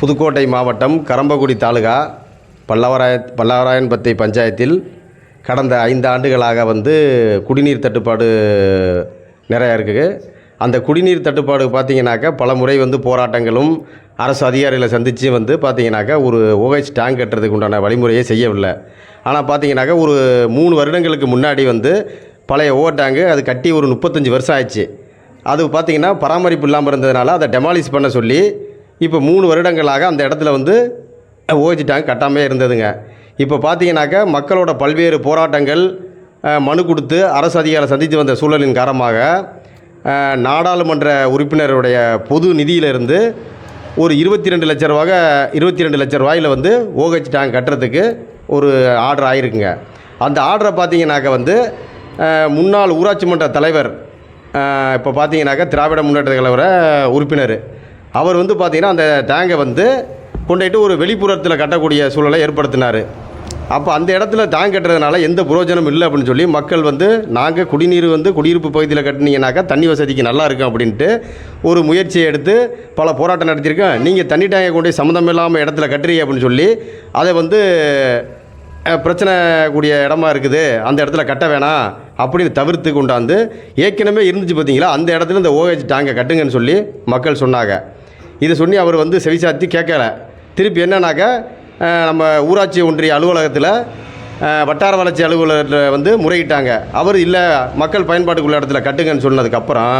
புதுக்கோட்டை மாவட்டம் கரம்பக்குடி தாலுகா பல்லவராய பல்லவராயன்பத்தை பஞ்சாயத்தில் கடந்த ஐந்து ஆண்டுகளாக வந்து குடிநீர் தட்டுப்பாடு நிறையா இருக்குது. அந்த குடிநீர் தட்டுப்பாடு பார்த்தீங்கன்னாக்கா பல முறை வந்து போராட்டங்களும் அரசு அதிகாரிகளை சந்தித்து வந்து பார்த்திங்கனாக்கா ஒரு ஓஹெச் டேங்க் கட்டுறதுக்கு உண்டான வழிமுறையை செய்யவில்லை. ஆனால் பார்த்திங்கனாக்கா ஒரு மூணு வருடங்களுக்கு முன்னாடி வந்து பழைய ஓ டேங்கு அது கட்டி ஒரு முப்பத்தஞ்சு வருஷம் ஆயிடுச்சு. அது பார்த்தீங்கன்னா பராமரிப்பு இல்லாமல் இருந்ததுனால அதை டெமாலிஷ் பண்ண சொல்லி இப்போ மூணு வருடங்களாக அந்த இடத்துல வந்து ஓஜி டேங்க் கட்டாமே இருந்ததுங்க. இப்போ பார்த்தீங்கன்னாக்கா மக்களோட பல்வேறு போராட்டங்கள் மனு கொடுத்து அரசு அதிகாரம் சந்தித்து வந்த சூழலின் காரணமாக நாடாளுமன்ற உறுப்பினருடைய பொது நிதியிலிருந்து ஒரு இருபத்தி ரெண்டு லட்ச ரூபாக இருபத்தி ரெண்டு லட்ச ரூபாயில் வந்து ஓஹெச் டேங்க் கட்டுறதுக்கு ஒரு ஆர்டர் ஆகிருக்குங்க அந்த ஆர்டரை பார்த்தீங்கன்னாக்க வந்து முன்னாள் ஊராட்சி மன்ற தலைவர் இப்போ பார்த்தீங்கன்னாக்கா திராவிட முன்னேற்ற கழக உறுப்பினர். அவர் வந்து பார்த்திங்கன்னா அந்த டேங்கை வந்து கொண்டுட்டு ஒரு வெளிப்புறத்தில் கட்டக்கூடிய சூழலை ஏற்படுத்தினார். அப்போ அந்த இடத்துல டேங்க் கட்டுறதுனால எந்த புரோஜனம் இல்லை அப்படின்னு சொல்லி மக்கள் வந்து நாங்கள் குடிநீர் வந்து குடியிருப்பு பகுதியில் கட்டினீங்கனாக்கா தண்ணி வசதிக்கு நல்லா இருக்கும் அப்படின்ட்டு ஒரு முயற்சியை எடுத்து பல போராட்டம் நடத்தியிருக்கேன். நீங்கள் தண்ணி டேங்கை கொண்டு சம்மந்தம் இல்லாமல் இடத்துல கட்டுறீங்க அப்படின்னு சொல்லி அதை வந்து பிரச்சனை கூடிய இடமா இருக்குது. அந்த இடத்துல கட்ட வேணாம் அப்படின்னு தவிர்த்து கொண்டாந்து ஏற்கனவே இருந்துச்சு பார்த்தீங்களா அந்த இடத்துல இந்த ஓஹெச் டேங்கை கட்டுங்கன்னு சொல்லி மக்கள் சொன்னாங்க. இதை சொல்லி அவர் வந்து செவிசாத்தி கேட்கல. திருப்பி என்னன்னாக்கா நம்ம ஊராட்சி ஒன்றிய அலுவலகத்தில் வட்டார வளர்ச்சி அலுவலகத்தில் வந்து முறையிட்டாங்க. அவர் இல்லை மக்கள் பயன்பாட்டுக்குள்ள இடத்துல கட்டுங்கன்னு சொன்னதுக்கப்புறம்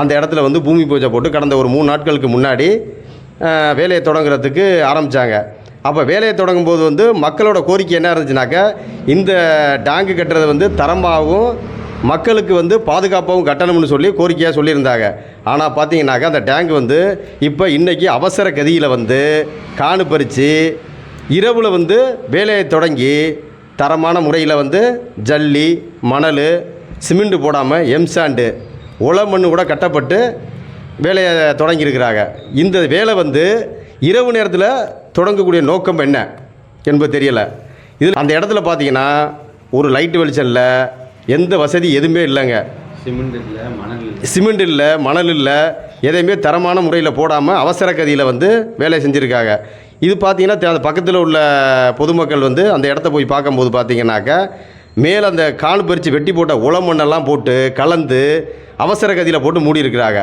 அந்த இடத்துல வந்து பூமி பூஜை போட்டு கடந்த ஒரு மூணு நாட்களுக்கு முன்னாடி வேலையை தொடங்குறதுக்கு ஆரம்பித்தாங்க அப்போ வேலையை தொடங்கும் போது வந்து மக்களோட கோரிக்கை என்ன இருந்துச்சுனாக்கா இந்த டேங்கு கட்டுறது வந்து தரமாகவும் மக்களுக்கு வந்து பாதுகாப்பாகவும் கட்டணம்னு சொல்லி கோரிக்கையாக சொல்லியிருந்தாங்க. ஆனால் பார்த்தீங்கன்னாக்கா அந்த டேங்க் வந்து இப்போ இன்றைக்கி அவசர கதியில் வந்து காணு பறித்து இரவில் வந்து வேலையை தொடங்கி தரமான முறையில் வந்து ஜல்லி மணல் சிமெண்ட் போடாமல் எம்சாண்டு உள கூட கட்டப்பட்டு வேலையை தொடங்கியிருக்கிறாங்க. இந்த வேலை வந்து இரவு நேரத்தில் தொடங்கக்கூடிய நோக்கம் என்ன என்பது தெரியலை. இதில் அந்த இடத்துல பார்த்தீங்கன்னா ஒரு லைட் வெளிச்சம் இல்லை எந்த வசதி எதுவுமே இல்லைங்க. சிமெண்ட் இல்லை மணல் இல்லை. சிமெண்ட் இல்லை மணல் இல்லை எதையுமே தரமான முறையில் போடாமல் அவசர கதியில் வந்து வேலை செஞ்சுருக்காங்க. இது பார்த்தீங்கன்னா அந்த பக்கத்தில் உள்ள பொதுமக்கள் வந்து அந்த இடத்த போய் பார்க்கும்போது பார்த்தீங்கன்னாக்கா மேலே அந்த கால் பறித்து வெட்டி போட்ட உள மண்ணெல்லாம் போட்டு கலந்து அவசர கதியில் போட்டு மூடி இருக்கிறாங்க